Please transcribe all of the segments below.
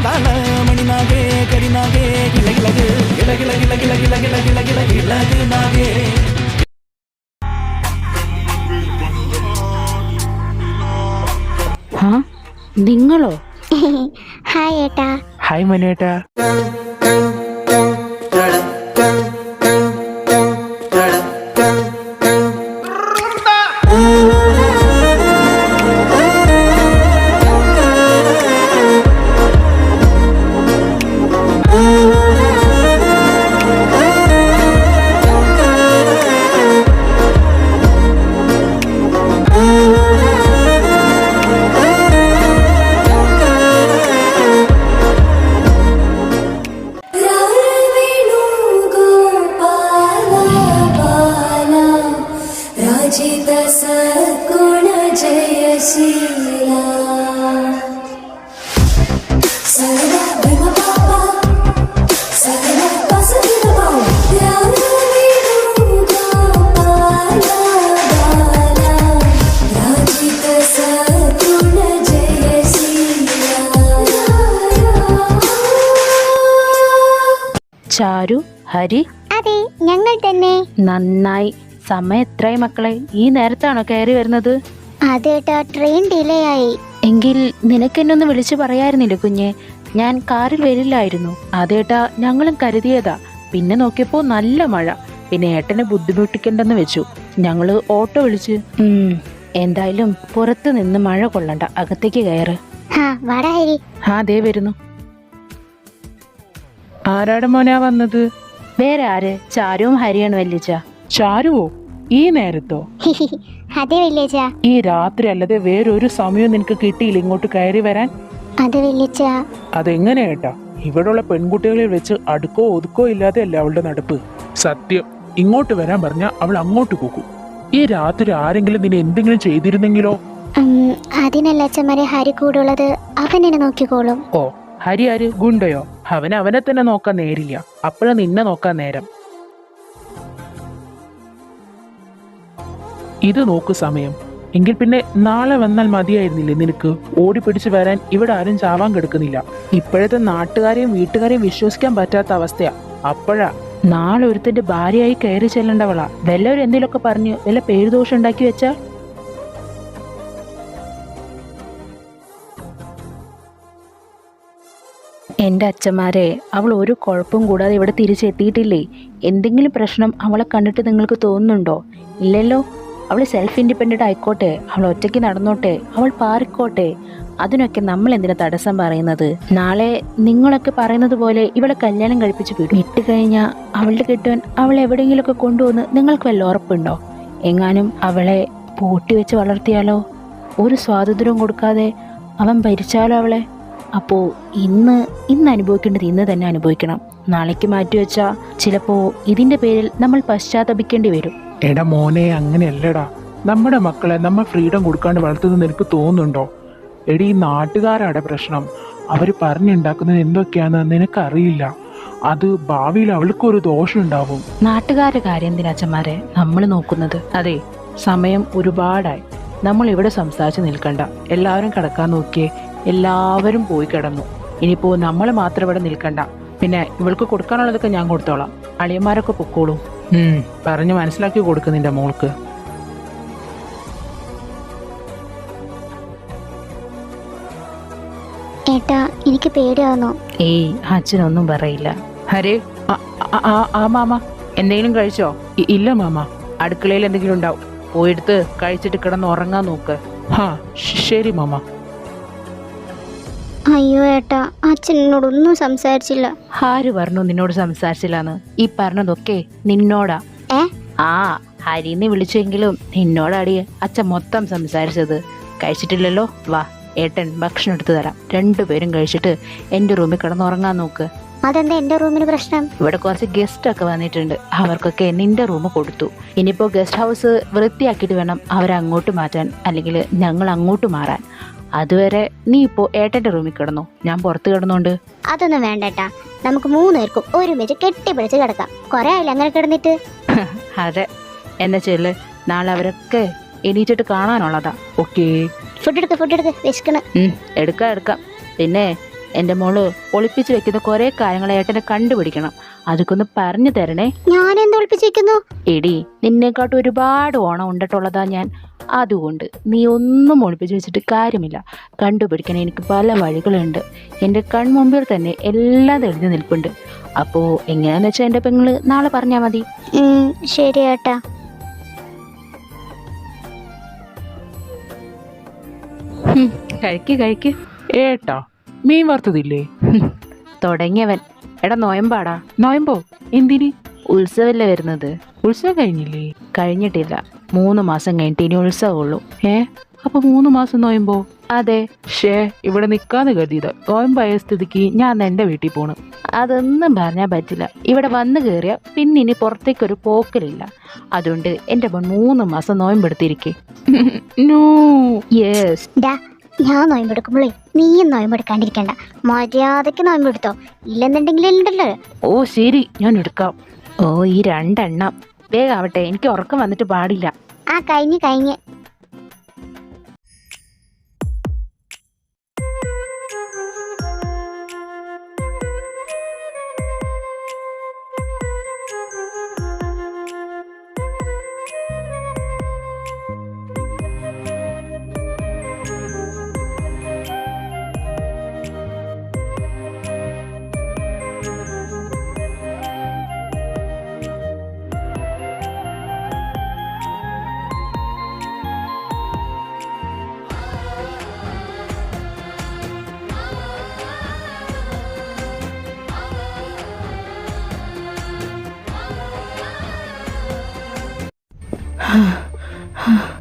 காதால மணினாகே கரிநாகே கிள கிளகு கிள கிள கிள கிள கிள கிள கிள கிள கிளகு நாகே നിങ്ങളോ ഹായ് ഏട്ടാ ഹായ് മനു ഏട്ടാ ചാരു ഹരി. അതെ ഞങ്ങൾ തന്നെ. നന്നായി. സമയം എത്രയായി മക്കളെ? ഈ നേരത്താണോ കയറി വരുന്നത്? അതേട്ടാ ട്രെയിൻ ഡിലേ ആയി. എങ്കിൽ നിനക്ക് എന്നൊന്ന് വിളിച്ചു പറയായിരുന്നില്ലേ കുഞ്ഞെ? ഞാൻ കാറിൽ വരില്ലായിരുന്നു. അതേട്ടാ ഞങ്ങളും കരുതിയതാ. പിന്നെ നോക്കിയപ്പോ നല്ല മഴ. പിന്നെ ഏട്ടനെ ബുദ്ധിമുട്ടിക്കണ്ടെന്ന് വെച്ചു. ഞങ്ങൾ ഓട്ടോ വിളിച്ച് എന്തായാലും പുറത്ത് നിന്ന് മഴ കൊള്ളണ്ട. അകത്തേക്ക് കയറ്. ഹാ ദേ വരുന്നു. ആരാടെ മോനാ വന്നത്? വേറെ ആര്? ചാരുവും ഹരിയാണ് വല്യച്ച ചാരുവോ? ഈ നേരത്തോ? അതെ വല്യച്ച ഈ രാത്രി അല്ലാതെ വേറൊരു സമയവും നിനക്ക് കിട്ടിയില്ല ഇങ്ങോട്ട് കയറി വരാൻ? അതെ വല്യച്ച അതെങ്ങനെ ഏട്ടാ? ഇവിടുള്ള പെൺകുട്ടികളെ വെച്ച് അടുക്കോ ഒതുക്കോ ഇല്ലാതെ അല്ല അവളുടെ നടപ്പ്? സത്യം. ഇങ്ങോട്ട് വരാൻ പറഞ്ഞ അവൾ അങ്ങോട്ട് പോകും ഈ രാത്രി ആരെങ്കിലും നിന്നെ എന്തെങ്കിലും ചെയ്തിരുന്നെങ്കിലോ? അതിനല്ല അച്ഛന്മാരെ ഹരി കൂടുള്ളത് അവൻ എന്നെ നോക്കിക്കോളും. ഓ ഹരി ആര്? ഗുണ്ടയോ? അവൻ അവനെ തന്നെ നോക്കാൻ നേരില്ല. അപ്പോഴാ നിന്നെ നോക്കാൻ നേരം. ഇത് നോക്കു സമയം. എങ്കിൽ പിന്നെ നാളെ വന്നാൽ മതിയായിരുന്നില്ലേ നിനക്ക്? ഓടിപ്പിടിച്ച് വരാൻ ഇവിടെ ആരും ചാവാൻ കിടക്കുന്നില്ല. ഇപ്പോഴത്തെ നാട്ടുകാരെയും വീട്ടുകാരെയും വിശ്വസിക്കാൻ പറ്റാത്ത അവസ്ഥയാ. അപ്പോഴാ. നാളെ ഒരുത്തിന്റെ ഭാര്യയായി കയറി ചെല്ലേണ്ടവളാ. വല്ലവരും പറഞ്ഞ് വല്ല പേരുദോഷം ഉണ്ടാക്കി വെച്ചാ? എന്റെ അച്ഛന്മാരെ അവൾ ഒരു കുഴപ്പവും കൂടാതെ ഇവിടെ തിരിച്ചെത്തിയിട്ടില്ലേ? എന്തെങ്കിലും പ്രശ്നം അവളെ കണ്ടിട്ട് നിങ്ങൾക്ക് തോന്നുന്നുണ്ടോ? ഇല്ലല്ലോ. അവൾ സെൽഫ് ഇൻഡിപെൻഡന്റ് ആയിക്കോട്ടെ. അവൾ ഒറ്റയ്ക്ക് നടന്നോട്ടെ. അവൾ പാറിക്കോട്ടെ. അതിനൊക്കെ നമ്മൾ എന്തിനാ തടസ്സം പറയുന്നത്? നാളെ നിങ്ങളൊക്കെ പറയുന്നത് പോലെ ഇവളെ കല്യാണം കഴിപ്പിച്ച് വിടും. ഇട്ട് കഴിഞ്ഞാൽ അവളുടെ കെട്ടുവൻ അവൾ എവിടെയെങ്കിലുമൊക്കെ കൊണ്ടുവന്ന് നിങ്ങൾക്ക് വല്ല ഉറപ്പുണ്ടോ? എങ്ങാനും അവളെ പൂട്ടി വെച്ച് വളർത്തിയാലോ? ഒരു സ്വാതന്ത്ര്യവും കൊടുക്കാതെ അവൻ ഭരിച്ചാലോ അവളെ? അപ്പോൾ ഇന്ന് ഇന്ന് അനുഭവിക്കേണ്ടത് ഇന്ന് തന്നെ അനുഭവിക്കണം. നാളേക്ക് മാറ്റിവെച്ചാൽ ചിലപ്പോൾ ഇതിന്റെ പേരിൽ നമ്മൾ പശ്ചാത്തപിക്കേണ്ടി വരും. എടാ മോനെ അങ്ങനെയല്ലടാ. നമ്മുടെ മക്കളെ നമ്മൾ ഫ്രീഡം കൊടുക്കാണ്ട് വളർത്തുന്നത് നിനക്ക് തോന്നുന്നുണ്ടോ? എടി ഈ നാട്ടുകാരാടെ പ്രശ്നം. അവർ പറഞ്ഞുണ്ടാക്കുന്നത് എന്തൊക്കെയാണെന്ന് നിനക്കറിയില്ല. അത് ഭാവിയിൽ അവൾക്കൊരു ദോഷം ഉണ്ടാവും നാട്ടുകാരുടെ കാര്യം എന്തിനാ അച്ഛന്മാരെ? നമ്മൾ നോക്കുന്നത്. അതെ സമയം ഒരുപാടായി. നമ്മൾ ഇവിടെ സംസാരിച്ച് നിൽക്കണ്ട. എല്ലാവരും കിടക്കാൻ നോക്കിയേ. എല്ലാവരും പോയി കിടന്നു. ഇനിയിപ്പോൾ നമ്മൾ മാത്രം ഇവിടെ നിൽക്കണ്ട. പിന്നെ ഇവൾക്ക് കൊടുക്കാനുള്ളതൊക്കെ ഞാൻ കൊടുത്തോളാം. അളിയന്മാരൊക്കെ പൊക്കോളൂ. പറഞ്ഞു പറഞ്ഞ് മനസ്സിലാക്കി കൊടുക്ക് നിന്റെ മോൾക്ക്. ഏട്ടാ എനിക്ക് പേടിയാവുന്നു. ഏയ് അച്ഛനൊന്നും പറയില്ല. ഹരേ ആ, മാമ എന്തെങ്കിലും കഴിച്ചോ? ഇല്ല മാമ. അടുക്കളയിൽ എന്തെങ്കിലും ഉണ്ടാവും. പോയെടുത്ത് കഴിച്ചിട്ട് കിടന്ന് ഉറങ്ങാൻ നോക്ക്. ഹാ ശരി മാമ. അയ്യോ ഏട്ടാ അച്ഛൻ എന്നോടൊന്നും സംസാരിച്ചില്ല. ആര് പറഞ്ഞു നിന്നോട് സംസാരിച്ചില്ലാന്ന്? ഈ പറഞ്ഞതൊക്കെ നിന്നോടാ. ഏ? ആ ഹരിന്ന് വിളിച്ചെങ്കിലും നിന്നോടാടി അച്ഛൻ മൊത്തം സംസാരിച്ചത്. കഴിച്ചിട്ടില്ലല്ലോ? വാ ഏട്ടൻ ഭക്ഷണം എടുത്തു തരാം. രണ്ടുപേരും കഴിച്ചിട്ട് എന്റെ റൂമിൽ കിടന്നുറങ്ങാൻ നോക്ക്. അതെന്താ എന്റെ റൂമിന് പ്രശ്നം? ഇവിടെ കുറച്ച് ഗസ്റ്റ് ഒക്കെ വന്നിട്ടുണ്ട്. അവർക്കൊക്കെ നിന്റെ റൂം കൊടുത്തു. ഇനിയിപ്പോ ഗസ്റ്റ് ഹൗസ് വൃത്തിയാക്കിയിട്ട് വേണം അവരെ അങ്ങോട്ട് മാറ്റാൻ അല്ലെങ്കിൽ ഞങ്ങൾ അങ്ങോട്ട് മാറാൻ. അതുവരെ നീ ഇപ്പോ ഏട്ടന്റെ റൂമിൽ കിടന്നു? ഞാൻ പുറത്തു കിടന്നുണ്ട്. അതൊന്നും വേണ്ടട്ടാ. നമുക്ക് മൂന്നുപേർക്കും ഒരുമിച്ച് കെട്ടിപ്പിടിച്ച് കിടക്കാം. കൊറേ ആയില്ല അങ്ങനെ കിടന്നിട്ട്? അതെ. എന്നെ ചെല്ല്. നാളെ അവരൊക്കെ എണീറ്റിട്ട് കാണാനുള്ളതാ. ഓക്കേ. ഫുഡ് എടുക്ക ഫുഡ് എടുക്ക. വിശക്കണ. എടുക്കാം എടുക്കാം. പിന്നെ എന്റെ മോൾ ഒളിപ്പിച്ചു വെക്കുന്ന കുറെ കാര്യങ്ങൾ ഏട്ടനെ കണ്ടുപിടിക്കണം. അതൊക്കെ ഒന്ന് പറഞ്ഞു തരണേ. ഞാൻ എന്ത് ഒളിപ്പിച്ചിരിക്കുന്നു എടി നിന്നെക്കാട്ടും ഒരുപാട് ഓണം ഉണ്ടിട്ടുള്ളതാ ഞാൻ. അതുകൊണ്ട് നീ ഒന്നും ഒളിപ്പിച്ചു വെച്ചിട്ട് കാര്യമില്ല. കണ്ടുപിടിക്കാൻ എനിക്ക് പല വഴികളുണ്ട്. എന്റെ കൺമുമ്പിൽ തന്നെ എല്ലാം തെളിഞ്ഞു നിൽപ്പുണ്ട്. അപ്പോ എങ്ങനെയാന്ന് വെച്ചാൽ എന്റെ പെങ്ങൾ നാളെ പറഞ്ഞാ മതി. ശരി ഏട്ടാ. കഴിക്ക് കഴിക്ക്. ഏട്ടാ മീൻ വറുത്തതില്ലേ? തുടങ്ങിയവൻ. എടാ നോയമ്പാടാ. നോയമ്പോ? എന്തിന്? ഉത്സവല്ലേ വരുന്നത്? ഉത്സവം കഴിഞ്ഞില്ലേ? കഴിഞ്ഞിട്ടില്ല. മൂന്ന് മാസം കഴിഞ്ഞിട്ട് ഇനി ഉത്സവമുള്ളൂ. ഏ? അപ്പൊ മൂന്ന് മാസം നോയമ്പോ? അതെ. ഷേ ഇവിടെ നിക്കാന്ന് കരുതിയത്. നോയമ്പായ സ്ഥിതിക്ക് ഞാൻ എന്റെ വീട്ടിൽ പോണു. അതൊന്നും പറഞ്ഞാൽ പറ്റില്ല. ഇവിടെ വന്നു കയറിയ പിന്നെ ഇനി പുറത്തേക്കൊരു പോക്കലില്ല. അതുകൊണ്ട് എന്റെ മോൻ മൂന്ന് മാസം നോയമ്പെടുത്തിരിക്കേ. നോ. യെസ് ഞാൻ നോയമ്പെടുക്കുമ്പോഴേ നീയും നോയമ്പെടുക്കാണ്ടിരിക്കണ്ട. മര്യാദയ്ക്ക് നോയമ്പെടുത്തോ. ഇല്ലെന്നുണ്ടെങ്കിൽ ഉണ്ടല്ലോ ഓ ശരി. ഞാൻ എടുക്കാം. ഓ ഈ രണ്ടെണ്ണം. വേഗം ആവട്ടെ എനിക്ക് ഉറക്കം വന്നിട്ട് പാടില്ല. ആ കഴിഞ്ഞ് കഴിഞ്ഞ്.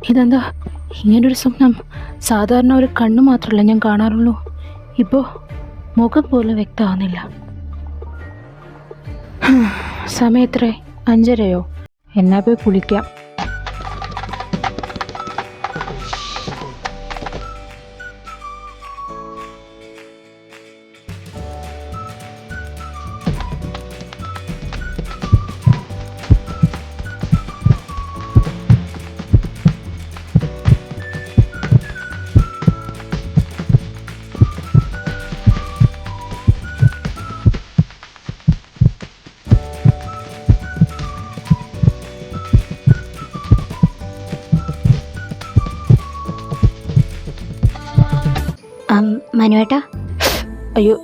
ഇതെന്താ? ഇങ്ങനൊരു സ്വപ്നം. സാധാരണ ഒരു കണ്ണു മാത്രമല്ല ഞാൻ കാണാറുള്ളൂ. ഇപ്പോൾ മുഖം പോലും വ്യക്തമാകുന്നില്ല സമയത്രേ അഞ്ചരയോ? എന്നാ പോയി കുളിക്കാം. മനുവേട്ടാ? അയ്യോ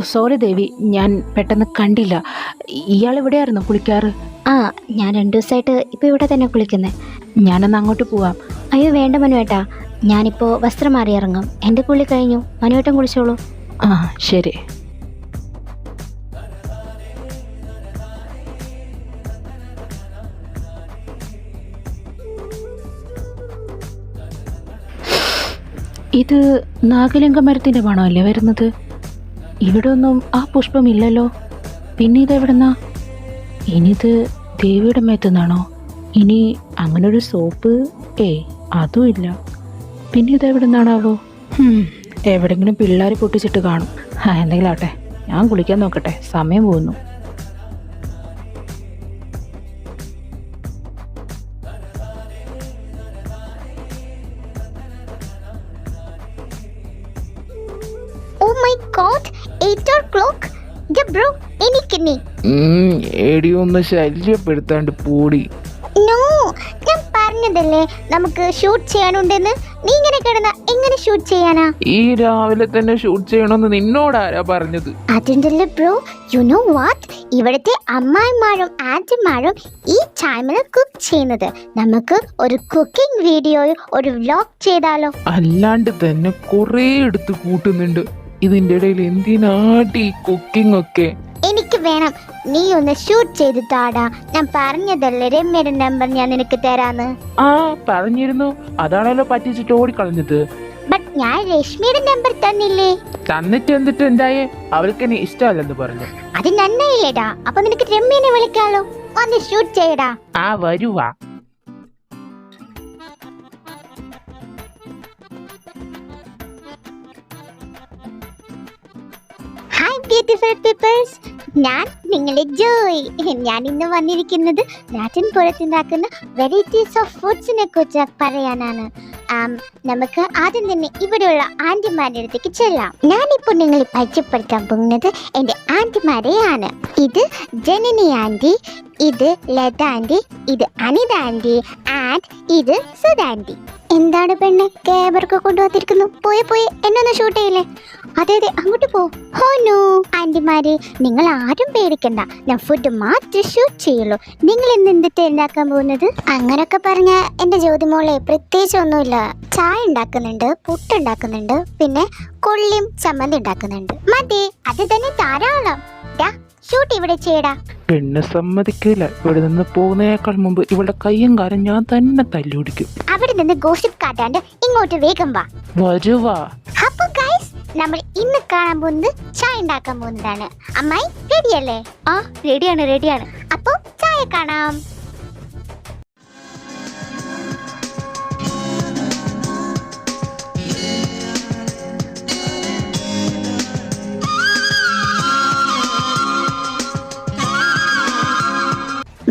സോറി ദേവി ഞാൻ പെട്ടെന്ന് കണ്ടില്ല. ഇയാൾ എവിടെയായിരുന്നു കുളിക്കാറ്? ആ ഞാൻ രണ്ടു ദിവസമായിട്ട് ഇപ്പം ഇവിടെ തന്നെ കുളിക്കുന്നത് ഞാനൊന്ന് അങ്ങോട്ട് പോവാം. അയ്യോ വേണ്ട മനുവേട്ടാ. ഞാനിപ്പോൾ വസ്ത്രം മാറി ഇറങ്ങും എന്റെ കുളി കഴിഞ്ഞു. മനുവേട്ടൻ കുളിച്ചോളൂ. ആ ശരി. ഇത് നാഗലിംഗ മരത്തിന്റെ മണമല്ലേ വരുന്നത്? ഇവിടെ ഒന്നും ആ പുഷ്പമില്ലല്ലോ. പിന്നെ ഇതെവിടുന്നാ ഇനിയിത് ദേവിയുടെ മേത്തുനിന്നാണോ? ഇനി അങ്ങനൊരു സോപ്പ് ഏ അതും ഇല്ല. പിന്നെ ഇതെവിടെ നിന്നാണാവോ എവിടെങ്കിലും പിള്ളേർ പൊട്ടിച്ചിട്ട് കാണും. ആ എന്തെങ്കിലും ആട്ടെ ഞാൻ കുളിക്കാൻ നോക്കട്ടെ. സമയം പോകുന്നു. എടി ഒന്ന് ശല്യപ്പെടുത്താണ്ട് പൂടി. ഞാൻ പറഞ്ഞതല്ലേ നമുക്ക് ഷൂട്ട് ചെയ്യാനുണ്ടെന്ന്? നീ ഇങ്ങനെ കിടന്ന എങ്ങനെ ഷൂട്ട് ചെയ്യാനാ? ഈ രാവിലെ തന്നെ ഷൂട്ട് ചെയ്യണമെന്ന് നിന്നോട് ആരാ പറഞ്ഞത്? അതുണ്ടല്ലോ ബ്രോ യു നോ വാട്ട് ഇവിടുത്തെ അമ്മായിമാരും ആന്റിമാരും ഈ ടൈമിൽ കുക്ക് ചെയ്യുന്നത്. നമുക്ക് ഒരു കുക്കിംഗ് വീഡിയോയോ ഒരു വ്ലോഗ് ചെയ്താലോ? അല്ലാണ്ട് തന്നെ കുറേ എടുത്ത് കൂട്ടുന്നുണ്ട്. ഇതിന്റെ ഇടയിൽ എന്തിനാട്ടി കുക്കിംഗ് ഒക്കെ? വേണം. നീ ഒന്ന് ഷൂട്ട് ചെയ്ത് താടാ. ഞാൻ പറഞ്ഞതല്ലേ രമ്യയുടെ നമ്പർ ഞാൻ നിനക്ക് തരാന്ന്? ആ പറഞ്ഞിരുന്നു. അതാണല്ലോ പറ്റിച്ചിട്ട് ഓടിക്കളഞ്ഞത്. ബട്ട് ഞാൻ രശ്മിയുടെ നമ്പർ തന്നില്ലേ? തന്നിട്ട് എന്നിട്ട് എന്തായേ? അവൾക്ക് എന്നെ ഇഷ്ടമല്ലെന്ന് പറഞ്ഞു. അത് നന്നായില്ലേടാ. അപ്പൊ നിനക്ക് രമ്യനെ വിളിക്കാലോ. ഒന്ന് ഷൂട്ട് ചെയ്യടാ. ആ വരുവാ. ഹായ് ബ്യൂട്ടിഫുൾ പീപ്പിൾസ് ഞാൻ നിങ്ങളെ ജോയ്. ഞാൻ ഇന്ന് വന്നിരിക്കുന്നത് നാട്ടിൻ പുറത്തുണ്ടാക്കുന്ന വെറൈറ്റീസ് ഓഫ് ഫുഡ്സിനെ കുറിച്ച് പറയാനാണ്. നമുക്ക് ആദ്യം തന്നെ ഇവിടെയുള്ള ആന്റിമാരുടെ അടുത്തേക്ക് ചെല്ലാം. ഞാനിപ്പോൾ നിങ്ങളെ പരിചയപ്പെടുത്താൻ പോകുന്നത് എന്റെ ആന്റിമാരെയാണ് ഇത് ജനനി ആന്റി ഇത് ലത ഇത് അനിത ആന്റി ആൻഡ് ഇത് സുധ ആന്റി എന്താണ് പെണ്ണ് കേബർക്ക് കൊണ്ടുവന്നിരിക്കുന്നു? പോയെ പോയി എന്നൊന്ന് ഷൂട്ട് ചെയ്യില്ലേ? അതെ അതെ അങ്ങോട്ട് പോ. ഹോ നോ. ആന്റിമാരെ നിങ്ങൾ ആരും പേടിക്കണ്ട. ഞാൻ ഫുഡ് മാത്രം ഷൂട്ട് ചെയ്യുള്ളൂ. നിങ്ങൾ ഇന്ന് എന്തിട്ട് ഉണ്ടാക്കാൻ പോകുന്നത്? അങ്ങനൊക്കെ പറഞ്ഞ എന്റെ ജ്യോതിമോളെ പ്രത്യേകിച്ച് ഒന്നുമില്ല. ചായ ഉണ്ടാക്കുന്നുണ്ട് പുട്ട് ഉണ്ടാക്കുന്നുണ്ട് പിന്നെ കൊള്ളിയും ചമ്മന്തി ഉണ്ടാക്കുന്നുണ്ട്. മതി അത് തന്നെ ധാരാളം. ഷൂട്ട് ഇവിടെ ചെയ്യടാ. പെണ്ണ് സമ്മതിക്കില്ല. ഇവിടെ നിന്ന് പോകുന്നതിനേക്കാൾ മുമ്പ് ഇവളുടെ കയ്യും കാലം ഞാൻ തന്നെ തല്ലുപിടിക്കും അവിടെ നിന്ന് ഗോസിപ്പ് കാട്ടാണ്ട് ഇങ്ങോട്ട് വേഗം വാ. വരുവാ. അപ്പൊ ഗൈസ് നമ്മൾ ഇന്ന് കാണാൻ പോകുന്നത് ചായ ഉണ്ടാക്കാൻ പോകുന്നതാണ്. അമ്മായി റെഡിയല്ലേ ആ റെഡിയാണ് റെഡിയാണ് അപ്പോ ചായ കാണാം.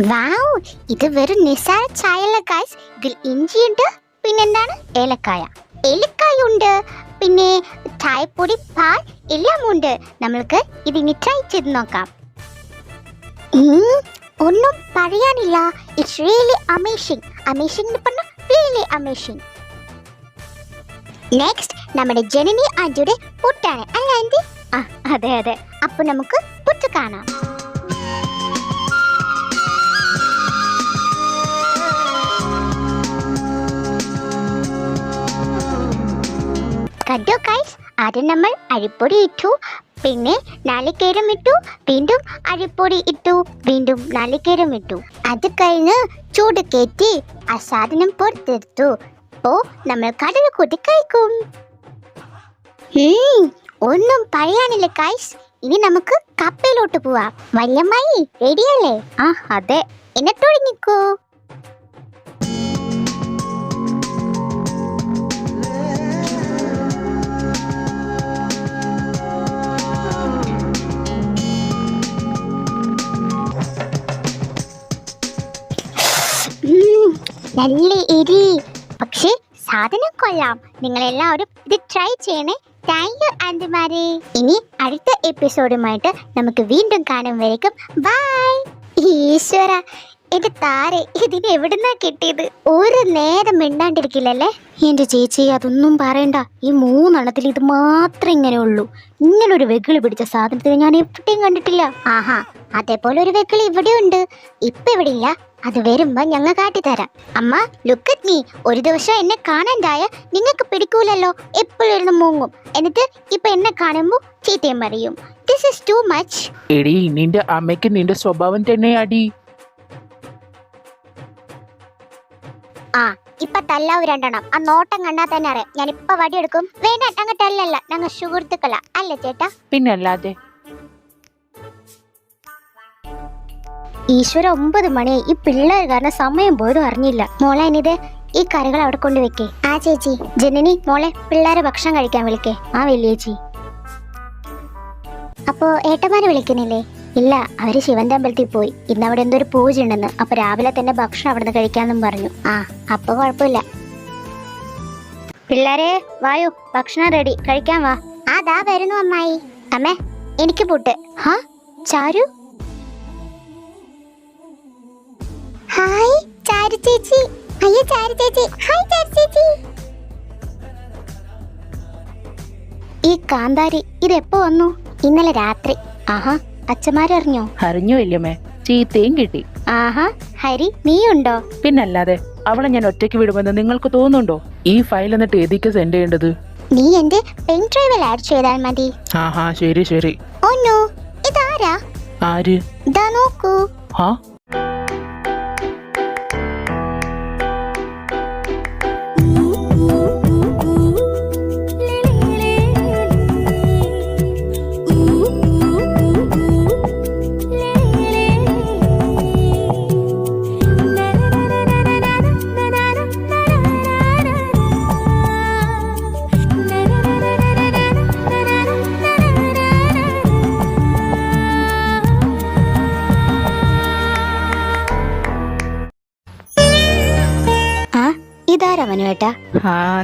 വാവ് ഇത് വെറും നിസ്സാര ചായല്ല ഗൈസ് ഇതിൽ ഇഞ്ചിയുണ്ട് പിന്നെന്താണ്? ഏലക്കായ. ഏലക്കായ ഉണ്ട് പിന്നെ ചായപ്പൊടി പാൽ എല്ലാം ഉണ്ട് നമ്മൾക്ക് ഇതിനി ട്രൈ ചെയ്ത് നോക്കാം. ഒന്നും പറയാനില്ല. It's really amazing amazing really amazing next നമ്മുടെ ജനനി ആന്റിയുടെ പുട്ടാണ്. അല്ല ആന്റി ആ അതെ അതെ. അപ്പൊ നമുക്ക് പുട്ട് കാണാം. കണ്ടോ ഗൈസ് ആദ്യം നമ്മൾ അരിപ്പൊടി ഇട്ടു പിന്നെ നാളികേരം ഇട്ടു വീണ്ടും അരിപ്പൊടി ഇട്ടു വീണ്ടും നാളികേരം ഇട്ടു. അത് കഴിഞ്ഞ് ചൂട് കയറ്റി ആ സാധനം പുറത്തെടുത്തു. അപ്പോ നമ്മൾ കടൽ കൂട്ടി കഴിക്കും. ഒന്നും പറയാനില്ല ഗൈസ് ഇനി നമുക്ക് കപ്പയിലോട്ട് പോവാം. വല്യമ്മായി റെഡിയല്ലേ ആ അതെ. എന്നെ തുടങ്ങിക്കോ. നല്ല എരി. പക്ഷേ സാധനം കൊള്ളാം. നിങ്ങൾ എല്ലാവരും ഇത് ട്രൈ ചെയ്യണേ. താങ്ക് യു ആന്റിമാരെ ഇനി അടുത്ത എപ്പിസോഡുമായിട്ട് നമുക്ക് വീണ്ടും കാണും വരേക്കും. ബൈ ഈശ്വര എന്റെ താരെ ഇതിന് എവിടുന്നാ കിട്ടിയത്? ഒരു നേരം മിണ്ടാണ്ടിരിക്കില്ലല്ലേ? എന്റെ ചേച്ചി അതൊന്നും പറയണ്ട. ഈ മൂന്നെണ്ണത്തിൽ ഇത് മാത്രമേ ഇങ്ങനെ ഉള്ളൂ. ഇങ്ങനെ ഒരു വെകിളി പിടിച്ച സാധനത്തിന് ഞാൻ എവിടെയും കണ്ടിട്ടില്ല. ആഹാ അതേപോലെ ഒരു വെകിളി ഇവിടെ ഉണ്ട് ഇപ്പൊ ഇവിടെ ഇല്ല അത് വരുമ്പോ ഞങ്ങൾ കാട്ടിത്തരാം അമ്മ ലുക്ക് അറ്റ് മീ ഒരു ദിവസം എന്നെ കാണണ്ടായ നിങ്ങൾക്ക് പിടിക്കൂലല്ലോ. എപ്പോഴും ഇരുന്ന് മൂങ്ങും. എന്നിട്ട് ഇപ്പൊ എന്നെ കാണുമ്പോ ചീത്തയും പറയും. ദിസ് ഇസ് ടു മച്ച് എടി നിന്റെ അമ്മയ്ക്ക് നിന്റെ സ്വഭാവം തന്നെ അടി. ആ ഇപ്പൊ തല്ലാവ് രണ്ടെണ്ണം. ആ നോട്ടം കണ്ടാ തന്നെ അറിയാം. ഞാൻ ഇപ്പൊ വടിയെടുക്കും. വേണ്ട ഞങ്ങൾ തല്ലല്ല. ഞങ്ങൾ സുഹൃത്തുക്കളാ. അല്ലേ ചേട്ടാ? പിന്നല്ലാതെ ഈശ്വര ഒമ്പത് മണി ഈ പിള്ളേർ കാരണം സമയം പോലും അറിഞ്ഞില്ല. മോളെ ഇനിത് ഈ കറികൾ അവിടെ കൊണ്ട് വെക്കേ. ആ ചേച്ചി. ജനനി മോളെ പിള്ളേരെ ഭക്ഷണം കഴിക്കാൻ വിളിക്കേ. ആ വലിയേച്ചി. അപ്പോ ഏട്ടന്മാരെ വിളിക്കുന്നില്ലേ? ഇല്ല അവർ ശിവന്റെ അമ്പലത്തിൽ പോയി. ഇന്ന് അവിടെ എന്തോ ഒരു പൂജ ഉണ്ടെന്ന് അപ്പൊ രാവിലെ തന്നെ ഭക്ഷണം അവിടുന്ന് കഴിക്കാന്നും പറഞ്ഞു. ആ അപ്പൊ കുഴപ്പമില്ല. പിള്ളേരെ വായു ഭക്ഷണം റെഡി. കഴിക്കാൻ വാ. അതാ വരുന്നു അമ്മായി. അമ്മേ എനിക്ക് പൂട്ട്. ഹാ ചാരു? ഹായ് ചാരു ചേച്ചി. അയ്യോ ചാരു ചേച്ചി. ഹായ് ചാരു ചേച്ചി. ഈ കാന്താരി ഇതെപ്പോ വന്നു? ഇന്നലെ രാത്രി. ആഹാ അച്ഛന്മാരറിഞ്ഞോ അറിഞ്ഞോ? വല്യമ്മേ ചീത്തയും കിട്ടി. ആഹാ ഹരി നീ നീയുണ്ടോ? പിന്നല്ലാതെ അവളെ ഞാൻ ഒറ്റയ്ക്ക് വിടുമെന്ന് നിങ്ങൾക്ക് തോന്നുന്നുണ്ടോ? ഈ ഫയൽ എന്നിട്ട് ഏതിക്ക് സെൻഡ് ചെയ്യേണ്ടത്? നീ എന്റെ പെൻ ഡ്രൈവിൽ ആഡ് ചെയ്താൽ മതി. ആഹാ ശരി ശരി. ഓ നോ ഇതാരാ? ആര്? ഇതാ നോക്കൂ. ഹാ?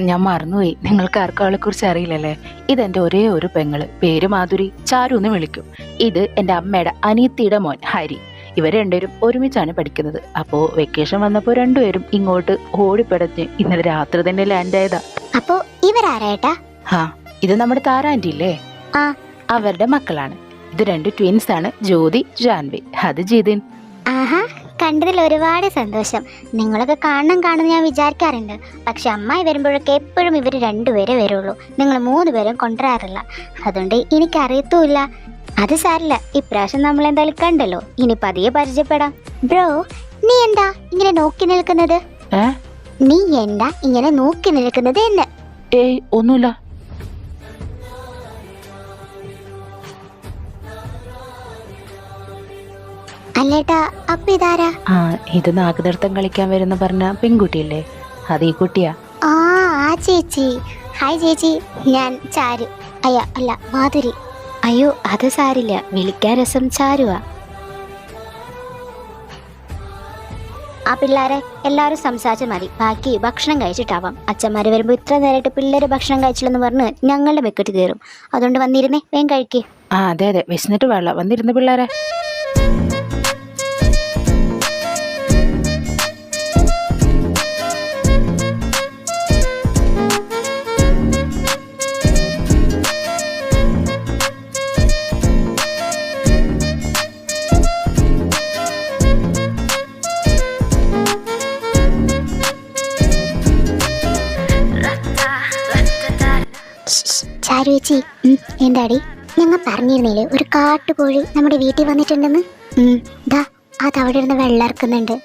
ഞാൻ മറന്നുപോയി. നിങ്ങൾക്ക് ആർക്കും അവളെ കുറിച്ച് അറിയില്ലല്ലേ? ഇതെന്റെ ഒരേ ഒരു പെങ്ങൾ. പേര് മാധുരി. ചാരു എന്ന് വിളിക്കും. ഇത് എന്റെ അമ്മയുടെ അനിയത്തിയുടെ മോൻ ഹരി. ഇവർ രണ്ടുപേരും ഒരുമിച്ചാണ് പഠിക്കുന്നത്. അപ്പോൾ വെക്കേഷൻ വന്നപ്പോൾ രണ്ടുപേരും ഇങ്ങോട്ട് ഓടിപ്പടഞ്ഞ് ഇന്നലെ രാത്രി തന്നെ ലാൻഡ് ആയതാ. അപ്പോ ഇവരാരേട്ടാ ആ ഇത് നമ്മുടെ താരാന്റി ഇല്ലേ? ആ. അവരുടെ മക്കളാണ്. ഇത് രണ്ട് ട്വിൻസ് ആണ് ജ്യോതി ജാൻവി. അത് ജിതിൻ. ആഹാ കണ്ടതിൽ ഒരുപാട് സന്തോഷം. നിങ്ങളൊക്കെ കാണണം കാണുമെന്ന് ഞാൻ വിചാരിക്കാറുണ്ട്. പക്ഷെ അമ്മായി വരുമ്പോഴൊക്കെ എപ്പോഴും ഇവർ രണ്ടുപേരെ വരുള്ളൂ. നിങ്ങൾ മൂന്ന് പേരും കൊണ്ടുവരാറില്ല. അതുകൊണ്ട് എനിക്കറിയത്തുമില്ല. അത് സാരില്ല. ഇപ്രാവശ്യം നമ്മൾ എന്തായാലും കണ്ടല്ലോ. ഇനി പതിയെ പരിചയപ്പെടാം. ബ്രോ നീ എന്താ ഇങ്ങനെ നോക്കി നിൽക്കുന്നത്? നീ എന്താ ഇങ്ങനെ നോക്കി നിൽക്കുന്നത് എന്ന്? ഏയ് ഒന്നുമില്ല. അല്ലേട്ടാ അപ്പൊ ഇതാരാ? ആ ഇത് നാഗനൃത്തം കളിക്കാൻ വരുന്ന പറഞ്ഞ പെൺകുട്ടിയല്ലേ? അത് ഈ കുട്ടിയാ. ആ ആ ചേച്ചി. ഹായ് ചേച്ചി. ഞാൻ ചാരു. അയ്യ അല്ല മാധുരി. അയ്യോ അത് സാരില്ല. വിളിക്കാൻ രസം ചാരുവാ. ആ പിള്ളേരെ എല്ലാവരും സംസാരിച്ചാൽ മതി. ബാക്കി ഭക്ഷണം കഴിച്ചിട്ടാവാം. അച്ഛന്മാര് വരുമ്പോൾ ഇത്ര നേരമായിട്ട് പിള്ളേര് ഭക്ഷണം കഴിച്ചില്ലെന്ന് പറഞ്ഞ് ഞങ്ങളുടെ വെക്കറ്റ് കയറും. അതുകൊണ്ട് വന്നിരുന്നേ വേഗം കഴിക്കേ. ആ അതെ അതെ. വിശന്നിട്ട് വെള്ളം വന്നിരുന്ന പിള്ളേരെ. ചേച്ചി എന്താടി ഞങ്ങൾ പറഞ്ഞിരുന്നില്ലേ ഒരു കാട്ടുകോഴി നമ്മുടെ വീട്ടിൽ വന്നിട്ടുണ്ടെന്ന്? ദാ അത് അവിടെ ഇരുന്ന് വെള്ളർക്കുന്നുണ്ട്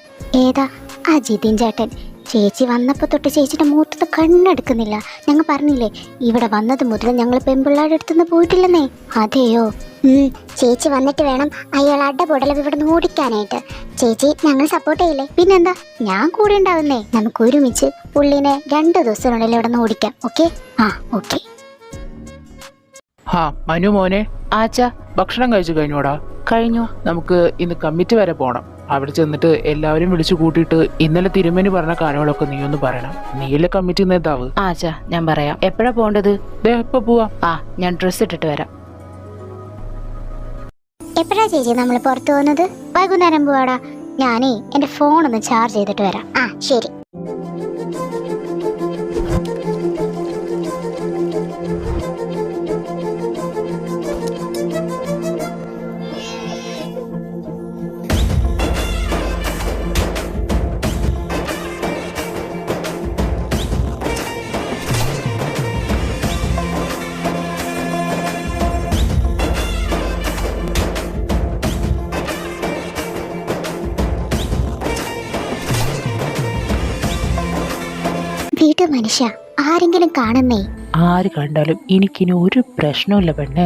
ഏതാ? ആ ജിതിൻ ചേട്ടൻ. ചേച്ചി വന്നപ്പോൾ തൊട്ട് ചേച്ചിയുടെ മൂത്തത് കണ്ണെടുക്കുന്നില്ല. ഞങ്ങൾ പറഞ്ഞില്ലേ ഇവിടെ വന്നത് മുതൽ ഞങ്ങൾ പെൺപിള്ളാരുടെ അടുത്തുനിന്ന് പോയിട്ടില്ലെന്നേ? അതെയോ? ചേച്ചി വന്നിട്ട് വേണം അയാൾ അടപൊടലം ഇവിടെ നിന്ന് ഓടിക്കാനായിട്ട്. ചേച്ചി ഞങ്ങൾ സപ്പോർട്ട് ചെയ്യില്ലേ? പിന്നെന്താ? ഞാൻ കൂടെ ഉണ്ടാവുന്നേ. നമുക്ക് ഒരുമിച്ച് പുള്ളിനെ രണ്ട് ദിവസത്തിനുള്ളിൽ ഇവിടെ നിന്ന് ഓടിക്കാം. ഓക്കെ? ആ ഓക്കെ. ഹാ മനു മോനെ. ആച്ചാ. ഭക്ഷണം കഴിച്ചു കഴിഞ്ഞോടാ. കഴിഞ്ഞു? നമുക്ക് ഇന്ന് കമ്മിറ്റി വരെ പോണം. അവിടെ ചെന്നിട്ട് എല്ലാവരും വിളിച്ചു കൂട്ടിയിട്ട് ഇന്നലെ തിരുമേനി പറഞ്ഞ കാര്യങ്ങളൊക്കെ നീ ഒന്ന് പറയണം. നീയല്ലേ കമ്മിറ്റി നേതാവ്? ആച്ചാ ഞാൻ പറയാം. എപ്പോഴാ പോണ്ടത്? ദേ എപ്പോ പോവാ. ആ ഞാൻ ഡ്രസ്സ് ഇട്ടിട്ട് വരാം. എപ്പോഴാ ചേച്ചി നമ്മൾ പുറത്തു പോകുന്നത്? വൈകുന്നേരം പോവാടാ. ഞാനേ എന്റെ ഫോൺ ഒന്ന് ചാർജ് ചെയ്തിട്ട് വരാം. ആ ശരി. മനുഷ്യ ആരെങ്കിലും കാണുന്നേ? ആര് കണ്ടാലും എനിക്കിനി ഒരു പ്രശ്നമില്ല പെണ്ണെ.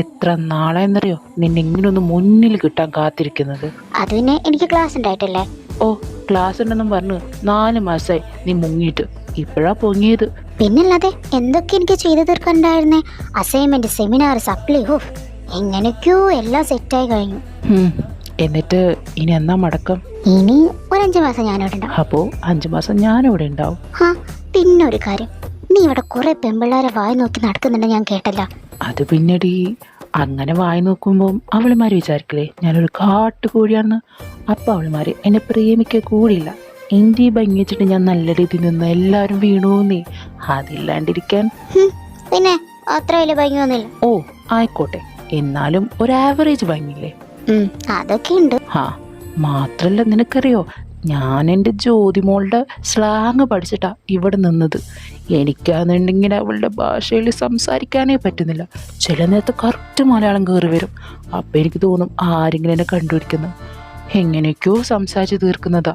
എത്ര നാളെന്നറിയോ നിന്നെ ഇങ്ങനൊന്ന് മുന്നിൽ കിട്ടാൻ കാത്തിരിക്കുന്നത്? അത് പിന്നെ എനിക്ക് ക്ലാസ് ഉണ്ടായിട്ടല്ലേ? ഓ ക്ലാസ് ഉണ്ടെന്നും പറഞ്ഞു നാല് മാസമായി നീ മുങ്ങിട്ട് ഇപ്പോഴാ പൊങ്ങിയത്. പിന്നല്ലാതെ എന്തൊക്കെ എനിക്ക് ചെയ്തു തീർക്കണ്ടായിരുന്നേ അസൈൻമെന്റ് സെമിനാർ സപ്ലി ഹോ. എങ്ങനെയൊക്കെയോ എല്ലാം സെറ്റായി കഴിഞ്ഞു. എന്നിട്ട് ഇനി എന്നാ മടക്കം? ഇനി ഒരു അഞ്ചു മാസം ഞാനിവിടെ ഉണ്ടാവും. അപ്പോ അഞ്ചു മാസം ഞാനിവിടെ ഉണ്ടാവും. പിന്നെ ഒരു കാര്യം. നീ ഇവിടെ കുറെ പെമ്പിള്ളാരെ വായി നോക്കി നടക്കുന്നുണ്ട് ഞാൻ കേട്ടല്ല. അത് പിന്നീട് അങ്ങനെ വായി നോക്കുമ്പോൾ അവളുമാർ വിചാരിക്കില്ലേ ഞാനൊരു കാട്ടുകോഴിയാണെന്ന്? അപ്പം അവളുമാർ എന്നെ പ്രേമിക്കുക കൂടിയില്ല. എന്റെ ഈ ഭംഗി വെച്ചിട്ട് ഞാൻ നല്ല രീതിയിൽ നിന്ന് എല്ലാവരും വീണൂന്നേ അതില്ലാണ്ടിരിക്കാൻ. പിന്നെ അത്ര വലിയ ഭംഗിയൊന്നുമില്ല ഓ ആയിക്കോട്ടെ. എന്നാലും ഒരു ആവറേജ് ഭംഗിയില്ലേ? അതൊക്കെ ഉണ്ട്. ആ മാത്രല്ല നിനക്കറിയോ ഞാൻ എന്റെ ജ്യോതിമോളുടെ സ്ലാങ് പഠിച്ചിട്ടാണ് ഇവിടെ നിന്നത്. എനിക്കാണെന്നുണ്ടെങ്കിൽ അവളുടെ ഭാഷയിൽ സംസാരിക്കാനേ പറ്റുന്നില്ല. ചില നേരത്തെ കറക്റ്റ് മലയാളം കയറി വരും. അപ്പം എനിക്ക് തോന്നും ആരെങ്കിലും എന്നെ കണ്ടുപിടിക്കുന്നു. എങ്ങനെയൊക്കെയോ സംസാരിച്ച് തീർക്കുന്നതാ.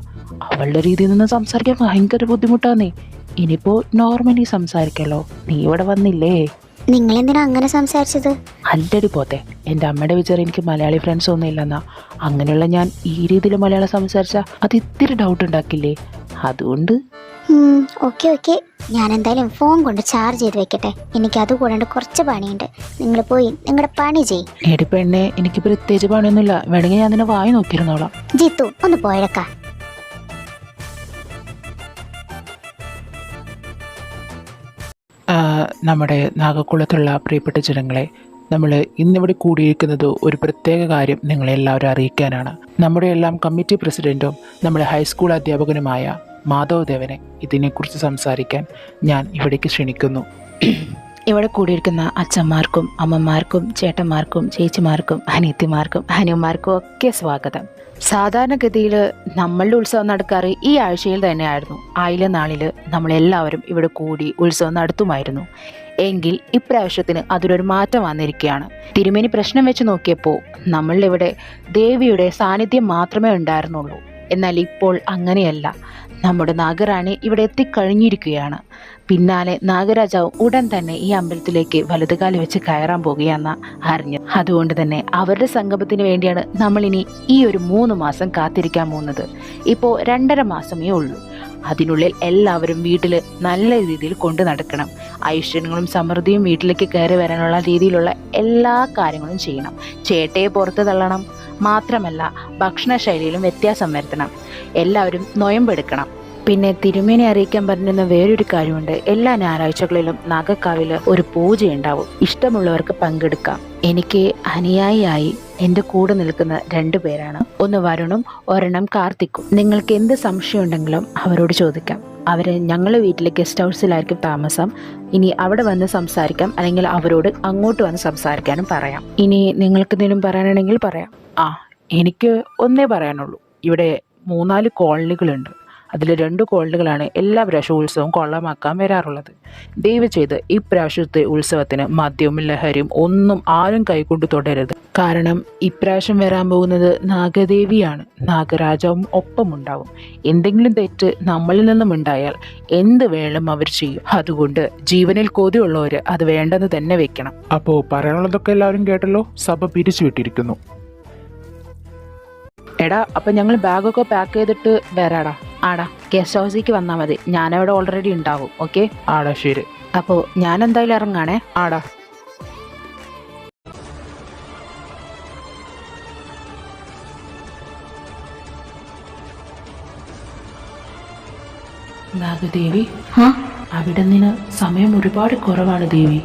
അവളുടെ രീതിയിൽ നിന്ന് സംസാരിക്കാൻ ഭയങ്കര ബുദ്ധിമുട്ടാന്നേ. ഇനിയിപ്പോൾ നോർമലി സംസാരിക്കാമല്ലോ നീ ഇവിടെ വന്നില്ലേ? നിങ്ങൾ എന്തിനാ അങ്ങനെ സംസാരിച്ചത്? അല്ലടി പോത്തെ എന്റെ അമ്മയുടെ വിചാരം എനിക്ക് മലയാളി ഫ്രണ്ട്സ് ഒന്നും ഇല്ലെന്നാ. അങ്ങനെയുള്ള ഞാൻ ഈ രീതിയിൽ മലയാളം സംസാരിച്ചാ അത് ഇത്തിരി ഡൗട്ട് ഉണ്ടാക്കില്ലേ? അതുകൊണ്ട് ഓക്കെ ഓക്കെ ഞാൻ എന്തായാലും ഫോൺ കൊണ്ട് ചാർജ് ചെയ്ത് വെക്കട്ടെ. എനിക്ക് അത് കൂടാണ്ട് കുറച്ച് പണിയുണ്ട്. നിങ്ങൾ പോയി നിങ്ങളുടെ പണി ചെയ് എടി പെണ്ണെ എനിക്ക് പ്രത്യേകിച്ച് പണിയൊന്നുമില്ല. വേണമെങ്കിൽ ഞാൻ നിന്നെ വായി നോക്കിയിരുന്നോളാം. ജിത്തു ഒന്ന് പോയെടുക്ക. നമ്മുടെ നാഗക്കുളത്തുള്ള പ്രിയപ്പെട്ട ജനങ്ങളെ നമ്മൾ ഇന്നിവിടെ കൂടിയിരിക്കുന്നത് ഒരു പ്രത്യേക കാര്യം നിങ്ങളെല്ലാവരും അറിയിക്കാനാണ്. നമ്മുടെ എല്ലാം കമ്മിറ്റി പ്രസിഡന്റും നമ്മുടെ ഹൈസ്കൂൾ അധ്യാപകനുമായ മാധവദേവനെ ഇതിനെക്കുറിച്ച് സംസാരിക്കാൻ ഞാൻ ഇവിടേക്ക് ക്ഷണിക്കുന്നു. ഇവിടെ കൂടിയിരിക്കുന്ന അച്ഛന്മാർക്കും അമ്മമാർക്കും ചേട്ടന്മാർക്കും ചേച്ചിമാർക്കും അനിയത്തിമാർക്കും അനിയന്മാർക്കും ഒക്കെ സ്വാഗതം. സാധാരണഗതിയിൽ നമ്മളുടെ ഉത്സവം നടക്കാറ് ഈ ആഴ്ചയിൽ തന്നെയായിരുന്നു. ആയില നാളിൽ നമ്മളെല്ലാവരും ഇവിടെ കൂടി ഉത്സവം നടത്തുമായിരുന്നു. എങ്കിൽ ഇപ്രാവശ്യത്തിന് അതിലൊരു മാറ്റം വന്നിരിക്കുകയാണ്. തിരുമേനി പ്രശ്നം വെച്ച് നോക്കിയപ്പോൾ നമ്മളിവിടെ ദേവിയുടെ സാന്നിധ്യം മാത്രമേ ഉണ്ടായിരുന്നുള്ളൂ. എന്നാൽ ഇപ്പോൾ അങ്ങനെയല്ല. നമ്മുടെ നാഗറാണി ഇവിടെ എത്തിക്കഴിഞ്ഞിരിക്കുകയാണ്. പിന്നാലെ നാഗരാജാവ് ഉടൻ തന്നെ ഈ അമ്പലത്തിലേക്ക് വലതുകാലി വെച്ച് കയറാൻ പോകുകയെന്ന അറിഞ്ഞു അതുകൊണ്ട് തന്നെ അവരുടെ സംഗമത്തിന് വേണ്ടിയാണ് നമ്മളിനി ഈ ഒരു മൂന്ന് മാസം കാത്തിരിക്കാൻ പോകുന്നത്. ഇപ്പോൾ രണ്ടര മാസമേ ഉള്ളൂ. അതിനുള്ളിൽ എല്ലാവരും വീട്ടിൽ നല്ല രീതിയിൽ കൊണ്ടു നടക്കണം. ഐശ്വര്യങ്ങളും സമൃദ്ധിയും വീട്ടിലേക്ക് കയറി വരാനുള്ള രീതിയിലുള്ള എല്ലാ കാര്യങ്ങളും ചെയ്യണം. ചേട്ടയെ പുറത്ത് തള്ളണം. മാത്രമല്ല ഭക്ഷണശൈലിയിലും വ്യത്യാസം വരുത്തണം. എല്ലാവരും നൊയമ്പെടുക്കണം. പിന്നെ തിരുമേനി അറിയിക്കാൻ പറഞ്ഞിരുന്ന വേറൊരു കാര്യമുണ്ട്. എല്ലാ ഞായറാഴ്ചകളിലും നാഗക്കാവിൽ ഒരു പൂജയുണ്ടാവും. ഇഷ്ടമുള്ളവർക്ക് പങ്കെടുക്കാം. എനിക്ക് അനുയായിയായി എന്റെ കൂടെ നിൽക്കുന്ന രണ്ടു പേരാണ്. ഒന്ന് വരുണും ഒരെണ്ണം കാർത്തിക്കും. നിങ്ങൾക്ക് എന്ത് സംശയം ഉണ്ടെങ്കിലും അവരോട് ചോദിക്കാം. അവർ ഞങ്ങളുടെ വീട്ടിലെ ഗസ്റ്റ് ഹൗസിലായിരിക്കും താമസം. ഇനി അവിടെ വന്ന് സംസാരിക്കാം. അല്ലെങ്കിൽ അവരോട് അങ്ങോട്ട് വന്ന് സംസാരിക്കാനും പറയാം. ഇനി നിങ്ങൾക്ക് എന്തെങ്കിലും പറയാനാണെങ്കിൽ പറയാം. ആ എനിക്ക് ഒന്നേ പറയാനുള്ളൂ. ഇവിടെ മൂന്നാൽ കോളനികളുണ്ട്. അതിൽ രണ്ട് കോളനികളാണ് എല്ലാ പ്രാവശ്യവും ഉത്സവം കൊള്ളമാക്കാൻ വരാറുള്ളത്. ദയവ് ചെയ്ത് ഈ പ്രാവശ്യത്തെ ഉത്സവത്തിന് മദ്യവും ലഹരിയും ഒന്നും ആരും കൈകൊണ്ട് തുടരരുത് കാരണം ഇപ്രാവശ്യം വരാൻ പോകുന്നത് നാഗദേവിയാണ്. നാഗരാജാവും ഒപ്പമുണ്ടാവും. എന്തെങ്കിലും തെറ്റ് നമ്മളിൽ നിന്നും ഉണ്ടായാൽ എന്ത് വേണം അവർ ചെയ്യും. അതുകൊണ്ട് ജീവനിൽ കൊതിയുള്ളവർ അത് വേണ്ടെന്ന് തന്നെ വെക്കണം. അപ്പോൾ പറയാനുള്ളതൊക്കെ എല്ലാവരും കേട്ടല്ലോ? സഭ പിരിച്ചുവിട്ടിരിക്കുന്നു എടാ അപ്പൊ ഞങ്ങൾ ബാഗൊക്കെ പാക്ക് ചെയ്തിട്ട് വരാടാ. ആടാ ഗസ്റ്റ് ഹൗസിലേക്ക് വന്നാൽ മതി. ഞാനവിടെ ഓൾറെഡി ഉണ്ടാവും ഓക്കെ ആടാ ശരി. അപ്പോൾ ഞാൻ എന്തായാലും ഇറങ്ങാണേ. ആടാ. നാഗദേവി അവിടെ നിന്ന് സമയം ഒരുപാട് കുറവാണ് ദേവി.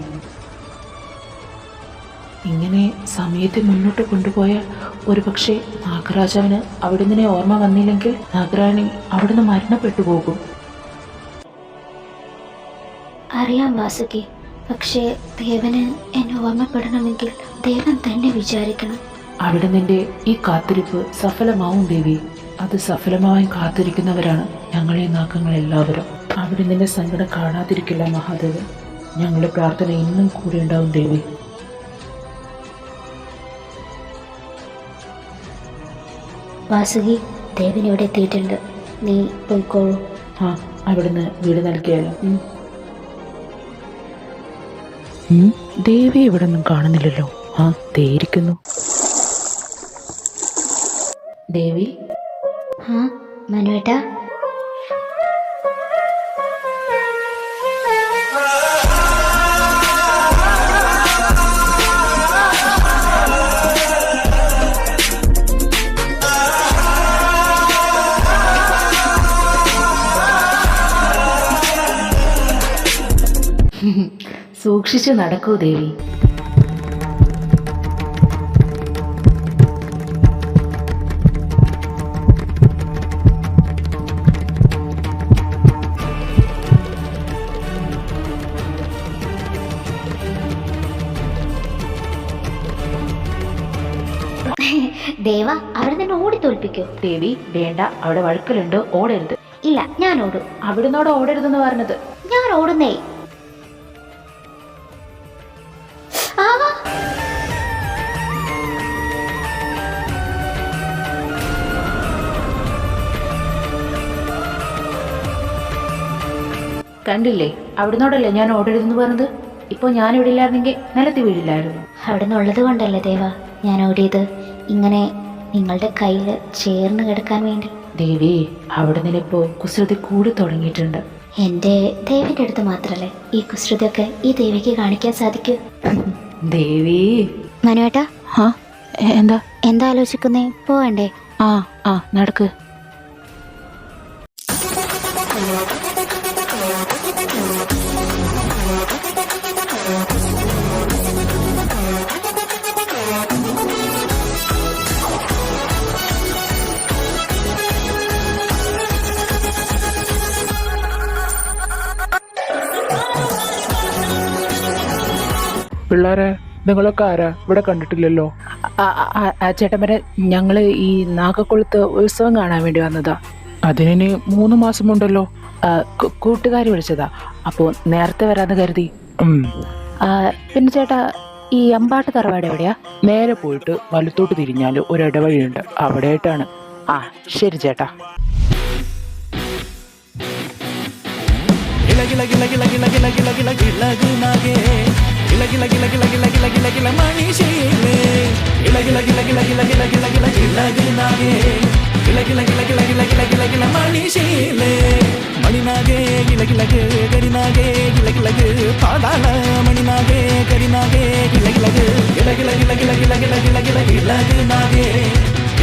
ഇങ്ങനെ സമയത്തെ മുന്നോട്ട് കൊണ്ടുപോയാൽ ഒരുപക്ഷെ നാഗരാജാവിന് അവിടെ നിന്നെ ഓർമ്മ വന്നില്ലെങ്കിൽ നാഗരാണി അവിടുന്ന് മരണപ്പെട്ടു പോകും. അറിയാം വാസുകി. പക്ഷേ ദേവന് എന്നെ ഓർമ്മപ്പെടണമെങ്കിൽ ദേവൻ തന്നെ വിചാരിക്കണം. അവിടെ നിന്റെ ഈ കാത്തിരിപ്പ് സഫലമാവും ദേവി. അത് സഫലമായി കാത്തിരിക്കുന്നവരാണ് ഞങ്ങളെ നാഗങ്ങൾ എല്ലാവരും. അവിടെ നിന്റെ സങ്കടം കാണാതിരിക്കില്ല മഹാദേവൻ. ഞങ്ങളുടെ പ്രാർത്ഥന ഇന്നും കൂടെ ഉണ്ടാവും ദേവി. വാസുകി ദേവൻ ഇവിടെ എത്തിയിട്ടുണ്ട്. നീ പോയിക്കോളൂ. ആ അവിടുന്ന് വീട് നൽകിയാലോ. ദേവി ഇവിടെ ഒന്നും കാണുന്നില്ലല്ലോ. ആ തേരിക്കുന്നു ദേവി? ആ മനുവേട്ടാ. സൂക്ഷിച്ചു നടക്കൂ ദേവി. ദേവ അവിടെ നിന്ന് ഓടി തോൽപ്പിക്കൂ. ദേവി വേണ്ട. അവിടെ വഴക്കലുണ്ട്. ഓടരുത്. ഇല്ല ഞാൻ ഓടും. അവിടുന്നോട് ഓടരുതെന്ന് പറഞ്ഞത്. ഞാൻ ഓടുന്നേ. കണ്ടില്ലേ? അവിടുന്നോടല്ലേ ഞാൻ ഓടരുതെന്ന് പറഞ്ഞത്? ഇപ്പോൾ ഞാൻ ഇവിടെ ഇല്ലായിരുന്നെങ്കിൽ നിലത്ത് വീഴില്ലായിരുന്നു. അവിടെ നിന്നുള്ളത് കൊണ്ടല്ലേ ദേവ ഞാൻ ഓടിയത്. ഇങ്ങനെ നിങ്ങളുടെ കയ്യിൽ ചേർന്ന് കിടക്കാൻ വേണ്ടി. ദേവി അവിടെ നിന്നിപ്പോൾ കുസൃതി കൂടി തുടങ്ങിയിട്ടുണ്ട്. എന്റെ ദേവിന്റെ അടുത്ത് മാത്രമല്ലേ ഈ കുസൃതിയൊക്കെ ഈ ദേവിക്ക് കാണിക്കാൻ സാധിക്കൂ? ദേവി! മനുവേട്ടാ എന്താ? എന്താ ആലോചിക്കുന്നേ? പോവണ്ടേ? ആ ആ നടക്ക്. പിള്ളേരെ നിങ്ങളൊക്കെ ആരാ? ഇവിടെ കണ്ടിട്ടില്ലല്ലോ. ചേട്ടന്മാരെ ഞങ്ങൾ ഈ നാഗക്കുളത്ത് ഉത്സവം കാണാൻ വേണ്ടി വന്നതാ. അതിനി മൂന്ന് മാസമുണ്ടല്ലോ കൂട്ടുകാർ വിളിച്ചതാ. അപ്പോൾ നേരത്തെ വരാന്ന് കരുതി. പിന്നെ ചേട്ടാ ഈ അമ്പാട്ട് തറവാട് എവിടെയാ? നേരെ പോയിട്ട് വലത്തോട്ട് തിരിഞ്ഞാൽ ഒരു ഇടവഴിയുണ്ട് അവിടെയായിട്ടാണ് ആ ശരി ചേട്ടാ. ಗಿಲ கில கில கில கில கில கில கில கில மனுஷிலே கில கில கில கில கில கில கில கில கிழகினாகே கில கில கில கில கில கில கில கில மனுஷிலே மணிநாகே கில கிழகு கரிநாகே கில கிழகு பாதாள மணிநாகே கரிநாகே கில கிழகு கில கில கில கில கில கில கில கிழகு நாகே